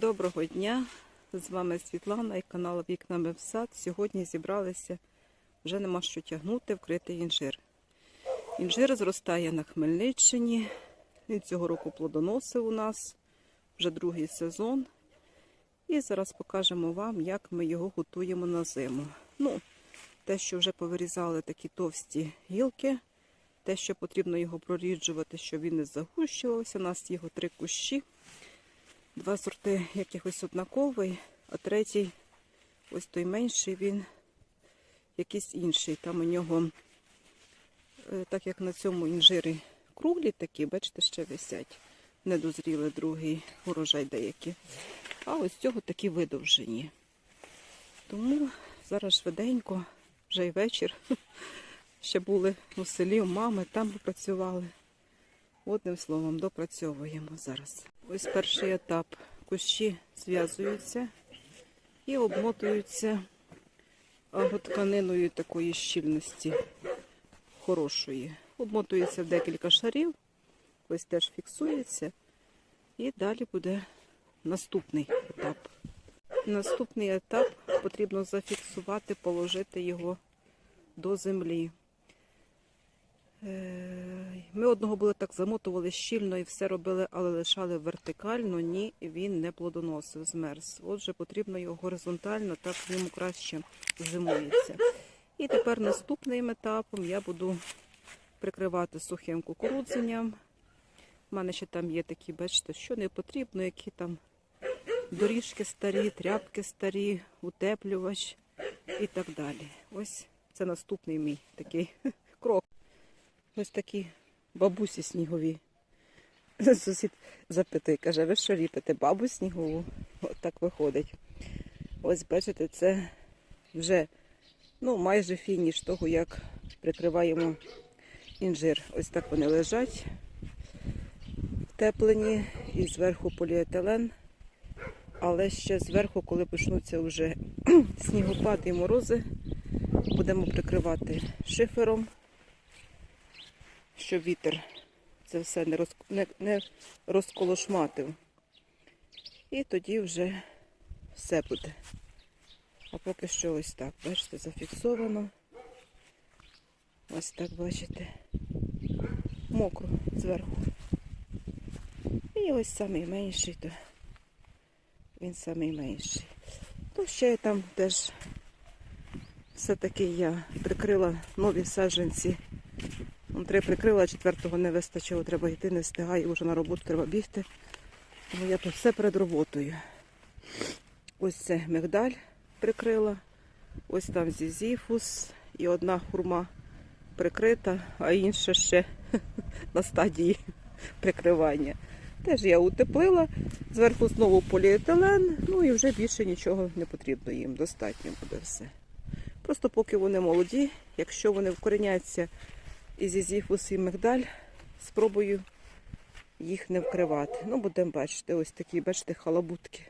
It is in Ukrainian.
Доброго дня! З вами Світлана і канал Вікнами в сад. Сьогодні зібралися, вже нема що тягнути, вкритий інжир. Інжир зростає на Хмельниччині. Він цього року плодоносив у нас вже другий сезон. І зараз покажемо вам, як ми його готуємо на зиму. Ну, те, що вже повирізали такі товсті гілки, те, що потрібно його проріджувати, щоб він не загущувався. У нас його три кущі. Два сорти якихось однаковий, а третій, ось той менший, він якийсь інший. Там у нього, е, так як на цьому інжири круглі такі, бачите, ще висять. Недозріли другий урожай деякі. А ось цього такі видовжені. Тому зараз швиденько, вже й вечір. Ще були у селі, у мами, там попрацювали. Одним словом, допрацьовуємо зараз. Ось перший етап. Кущі зв'язуються і обмотуються аготканиною такої щільності хорошої. Обмотується в декілька шарів, ось теж фіксується. І далі буде наступний етап. Наступний етап потрібно зафіксувати, положити його до землі. Е, Ми одного були так замотували щільно і все робили, але лишали вертикально, ні, він не плодоносив, змерз. Отже, потрібно його горизонтально, так в ньому краще зимується. І тепер наступним етапом я буду прикривати сухим кукурудзенням. У мене ще там є такі, бачите, що не потрібно, які там доріжки старі, тряпки старі, утеплювач і так далі. Ось це наступний мій такий крок. Ось такі бабусі снігові. Сусід запитує, каже, ви що ліпите? Бабу снігову? От так виходить. Ось бачите, це вже ну, майже фініш того, як прикриваємо інжир. Ось так вони лежать, втеплені і зверху поліетилен. Але ще зверху, коли почнуться вже снігопад і морози, будемо прикривати шифером щоб вітер це все не, роз, не, не розколошматив. І тоді вже все буде. А поки що ось так, бачите, зафіксовано. Ось так бачите. Мокро зверху. І ось самий менший, то він самий менший. То ще там теж все-таки я прикрила нові саджанці. Три прикрила, четвертого не вистачило, треба йти, не встигаю, вже на роботу треба бігти. Тому я тут все перед роботою. Ось це мигдаль прикрила, ось там зізіфус і одна хурма прикрита, а інша ще на стадії прикривання. Теж я утеплила, зверху знову поліетилен, ну і вже більше нічого не потрібно їм, достатньо буде все. Просто поки вони молоді, якщо вони вкореняться і зізіфус і мигдаль, спробую їх не вкривати. Ну, будемо бачити, ось такі, бачите, халабутки.